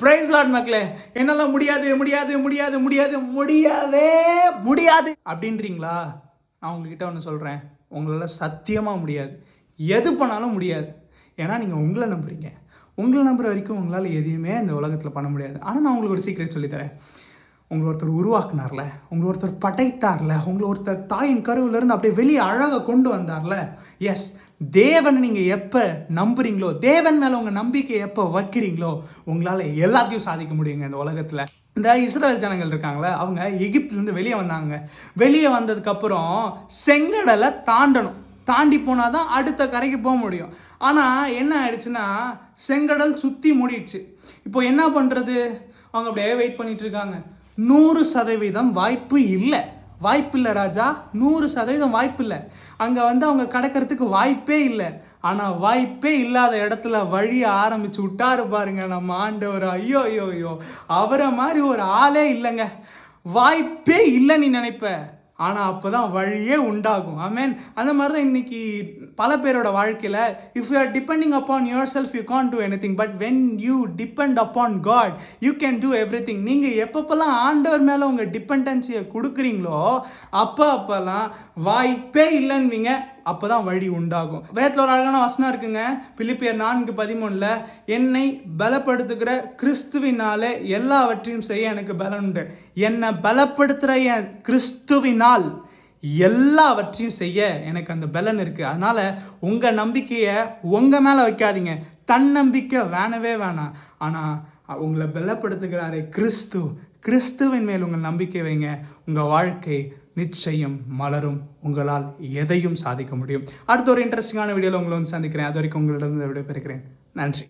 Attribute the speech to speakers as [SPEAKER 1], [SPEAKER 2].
[SPEAKER 1] Price Lord மக்களே. என்னால முடியாது முடியாது முடியாது முடியாது முடியவே முடியாது. அப்படின்றீங்களா? நான் உங்ககிட்ட ஒன்று சொல்கிறேன் உங்களால் சத்தியமாக முடியாது. எது பண்ணாலும் முடியாது. ஏன்னா நீங்கள் உங்களை நம்புறீங்க. உங்களை நம்புற வரைக்கும் உங்களால் எதையுமே இந்த உலகத்தில் பண்ண முடியாது. ஆனால் நான் உங்களுக்கு ஒரு சீக்ரெட் சொல்லித்தரேன். உங்களை ஒருத்தர் உருவாக்குனார்ல உங்களை ஒருத்தர் படைத்தார்ல உங்களை ஒருத்தர் தாயின் கருவிலிருந்து அப்படியே வெளியே அழகாக கொண்டு வந்தார்ல. எஸ் தேவனை நீங்கள் எப்போ நம்புறீங்களோ தேவன் மேலே உங்கள் நம்பிக்கை எப்போ வைக்கிறீங்களோ உங்களால் எல்லாத்தையும் சாதிக்க முடியுங்க இந்த உலகத்தில். இந்த இஸ்ரேல் ஜனங்கள் இருக்காங்களே அவங்க எகிப்துலேருந்து வெளியே வந்தாங்க. வெளியே வந்ததுக்கப்புறம் செங்கடலை தாண்டணும். தாண்டி போனால் தான் அடுத்த கரைக்கு போக முடியும். ஆனால் என்ன ஆயிடுச்சுன்னா செங்கடல் சுற்றி மூடிடுச்சு. இப்போ என்ன பண்ணுறது அவங்க அப்படியே வெயிட் பண்ணிகிட்ருக்காங்க நூறு சதவீதம் வாய்ப்பு இல்லை. வாய்ப்பு இல்லை ராஜா நூறு சதவீதம் வாய்ப்பு இல்லை அங்கே வந்து அவங்க கடக்கிறதுக்கு வாய்ப்பே இல்லை. ஆனால் வாய்ப்பே இல்லாத இடத்துல வழிய ஆரம்பிச்சு விட்டாரு பாருங்க நம்ம ஆண்டவர். ஐயோ ஐயோ. ஐயோ அவரை மாதிரி ஒரு ஆளே இல்லைங்க. வாய்ப்பே இல்லை நீ நினைப்ப ஆனால் அப்போ தான் வழியே உண்டாகும். ஐ மீன் அந்த மாதிரி தான் இன்னைக்கு பல பேரோட வாழ்க்கையில் if you are depending upon yourself you can do anything but when you depend upon God you can do everything நீங்கள் எப்பப்பெல்லாம் ஆண்டவர் மேலே உங்கள் டிபெண்டன்சியை கொடுக்குறீங்களோ அப்போ அப்போல்லாம் வாய்ப்பே இல்லைன்னுவீங்க. அப்போ தான் வழி உண்டாகும். வேதத்தில் ஒரு அழகான வசனம் இருக்குங்க. பிலிப்பியர் நான்கு பதிமூணில் என்னை பலப்படுத்துகிற கிறிஸ்துவினால எல்லாவற்றையும் செய்ய எனக்கு பலன் உண்டு. என்னை பலப்படுத்துகிற என் கிறிஸ்துவினால் எல்லாவற்றையும் செய்ய எனக்கு அந்த பலன் இருக்குது அதனால் உங்கள் நம்பிக்கையை உங்கள் மேலே வைக்காதீங்க. தன்னம்பிக்கை வேணவே வேணாம். ஆனால் உங்களை பலப்படுத்துகிறாரே கிறிஸ்து. கிறிஸ்துவின் மேல் உங்கள் நம்பிக்கை வைங்க. உங்கள் வாழ்க்கை நிச்சயம் மலரும். உங்களால் எதையும் சாதிக்க முடியும். அடுத்த ஒரு இன்ட்ரெஸ்டிங்கான வீடியோவில் உங்களை வந்து சந்திக்கிறேன். அது வரைக்கும் உங்களிடம் விடைபெறுகிறேன். நன்றி.